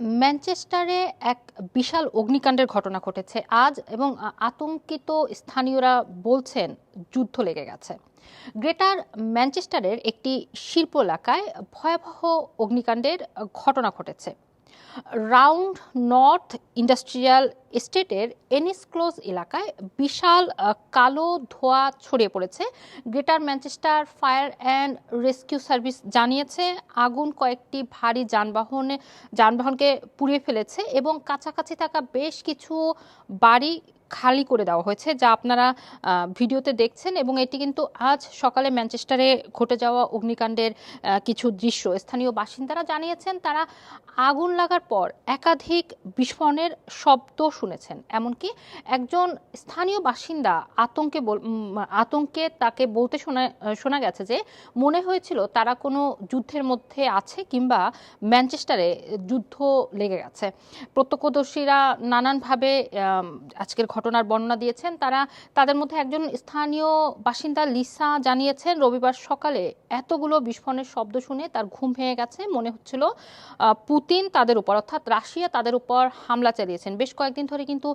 ম্যানচেস্টারে এক বিশাল অগ্নিকাণ্ডের ঘটনা ঘটেছে। আজ এবং আতঙ্কিত স্থানীয়রা বলছেন যুদ্ধ লেগে গেছে। গ্রেটার ম্যানচেস্টারের একটি শিল্প এলাকায় ভয়াবহ অগ্নিকাণ্ডের ঘটনা ঘটেছে। রাউন্ড নর্থ ইন্ডাস্ট্রিয়াল এস্টেটের এনিসক্লোজ এলাকায় বিশাল কালো ধোয়া ছড়িয়ে পড়েছে। Greater Manchester fire and rescue service জানিয়েছে, আগুন কয়েকটি ভারী যানবাহনে, যানবাহনকে পুড়িয়ে ফেলেছে এবং কাছাকাছি থাকা বেশ কিছু বাড়ি খালি করে দেওয়া হয়েছে, যা আপনারা ভিডিওতে দেখছেন এবং এটি কিন্তু আজ সকালে ম্যানচেস্টারে ঘটে যাওয়া অগ্নিকাণ্ডের কিছু দৃশ্য। স্থানীয় বাসিন্দারা জানিয়েছেন, তারা আগুন লাগার পর একাধিক বিস্ফোরণের শব্দ শুনেছেন। এমনকি একজন স্থানীয় বাসিন্দা আতঙ্কে আতঙ্কে তাকে বলতে শোনা শোনা গেছে যে, মনে হয়েছিল তারা কোনো যুদ্ধের মধ্যে আছে কিংবা ম্যানচেস্টারে যুদ্ধ লেগে গেছে। প্রত্যক্ষদর্শীরা নানানভাবে আজকের ঘটনার বর্ণনা দিয়েছেন। তারা তাদের মধ্যে একজন স্থানীয় বাসিন্দা লিসা জানিয়েছেন রবিবার সকালে এতগুলো বিস্ফোরণের শব্দ শুনে তার ঘুম ভেঙে গেছে। মনে হচ্ছিল পুতিন তাদের উপর অর্থাৎ রাশিয়া তাদের উপর হামলা চালিয়েছেন। বেশ কয়েকদিন ধরে কিন্তু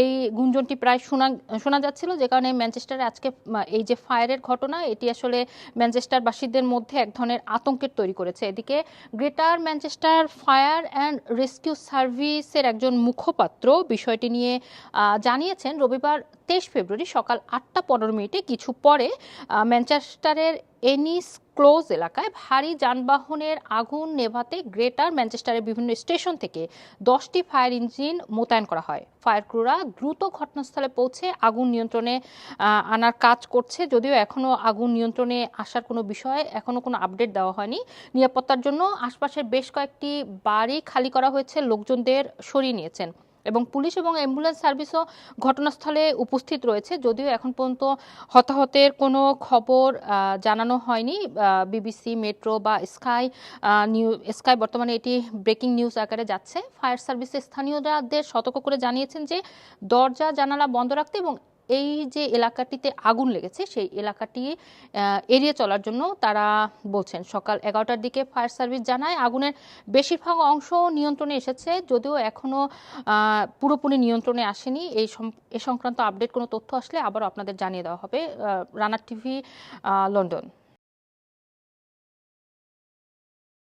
এই গুঞ্জনটি প্রায় শোনা শোনা যাচ্ছিল যে কারণে ম্যানচেস্টারে আজকে এই যে ফায়ারের ঘটনা এটি আসলে ম্যানচেস্টারবাসীদের মধ্যে এক ধরনের আতঙ্কের তৈরি করেছে। এদিকে Greater Manchester fire and rescue সার্ভিসের একজন মুখপাত্র বিষয়টি নিয়ে আহ, জানিয়েছেন, রবিবার তেইশ ফেব্রুয়ারি সকাল আটটা পনেরো মিনিটে কিছু পরে ম্যানচেস্টারের এনিস ক্লোজ এলাকায় ভারী যানবাহনের আগুন নেভাতে গ্রেটার ম্যানচেস্টারের বিভিন্ন স্টেশন থেকে দশটি ফায়ার ইঞ্জিন মোতায়েন করা হয়। ফায়ার ক্রুরা দ্রুত ঘটনাস্থলে পৌঁছে আগুন নিয়ন্ত্রণে আনার কাজ করছে। যদিও এখনও আগুন নিয়ন্ত্রণে আসার কোনো বিষয়ে এখনও কোনো আপডেট দেওয়া হয়নি। নিরাপত্তার জন্য আশপাশের বেশ কয়েকটি বাড়ি খালি করা হয়েছে, লোকজনদের সরিয়ে নিয়েছেন। এবং পুলিশ এবং অ্যাম্বুলেন্স সার্ভিসও ঘটনাস্থলে উপস্থিত রয়েছে। যদিও এখন পর্যন্ত হতাহতের কোনো খবর জানানো হয়নি। বিবিসি, মেট্রো বা স্কাই নিউ, স্কাই বর্তমানে এটি ব্রেকিং নিউজ আকারে যাচ্ছে। ফায়ার সার্ভিসের স্থানীয়দের সতর্ক করে জানিয়েছেন যে দরজা, জানালা বন্ধ রাখতে এবং এই যে এলাকাটিতে আগুন লেগেছে, সেই এলাকাটি এড়িয়ে চলার জন্য তারা বলছেন, সকাল এগারোটার দিকে ফায়ার সার্ভিস জানায়, আগুনের বেশিরভাগ অংশ নিয়ন্ত্রণে এসেছে, যদিও এখনও পুরোপুরি নিয়ন্ত্রণে আসেনি। এই এ সংক্রান্ত আপডেট কোনো তথ্য আসলে আবারও আপনাদের জানিয়ে দেওয়া হবে। Runner TV London.